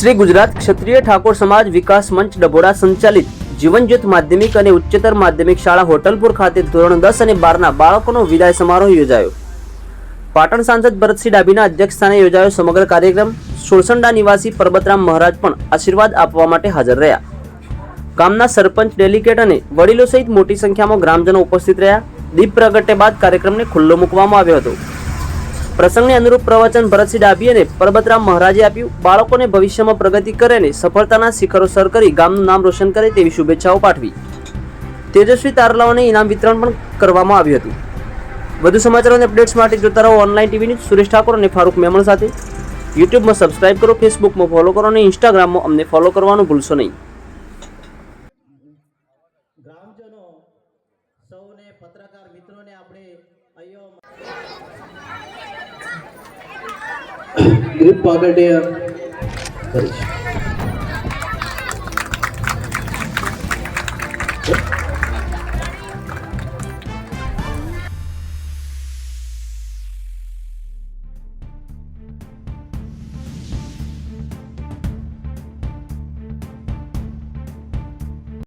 શ્રી ગુજરાત ક્ષત્રિય ઠાકોર સમાજ વિકાસ મંચ ડભોડા સંચાલિત જીવનજ્યોત માધ્યમિક અને ઉચ્ચતર માધ્યમિક શાળા હોટલપુર ખાતે ધોરણ દસ અને બારના બાળકોનો વિદાય સમારોહ યોજાયો. પાટણ સાંસદ ભરતસિંહ ડાભીના અધ્યક્ષસ્થાને યોજાયો સમગ્ર કાર્યક્રમ. સુરસંડા નિવાસી પરબતરામ મહારાજ પણ આશીર્વાદ આપવા માટે હાજર રહ્યા. ગામના સરપંચ, ડેલિગેટ અને વડીલો સહિત મોટી સંખ્યામાં ગ્રામજનો ઉપસ્થિત રહ્યા. દીપ પ્રગટ્ય બાદ કાર્યક્રમને ખુલ્લો મૂકવામાં આવ્યો હતો. પ્રસંગને અનુરૂપ પ્રવચન ભરતસિંહ ડાભી પરબતરામ મહારાજે આપ્યું. બાળકોને ભવિષ્યમાં પ્રગતિ કરે અને સફળતાના શિખરો સર કરી ગામનું નામ રોશન કરે તેવી શુભેચ્છાઓ પાઠવી. તેજસ્વી તારલાઓને ઇનામ વિતરણ પણ કરવામાં આવ્યું હતું. વધુ સમાચારો અને અપડેટ્સ માટે જોતા રહો online TV news Suresh Thakor અને ફારૂક મેમણ સાથે. યુટ્યુબમાં સબસ્ક્રાઇબ કરો, ફેસબુકમાં ફોલો કરો અને ઇન્સ્ટાગ્રામમાં અમને ફોલો કરવાનું ભૂલશો નહીં. ગ્રામજનો સૌને પત્રકાર મિત્રોને આપણે અહીંયા grip pocket here.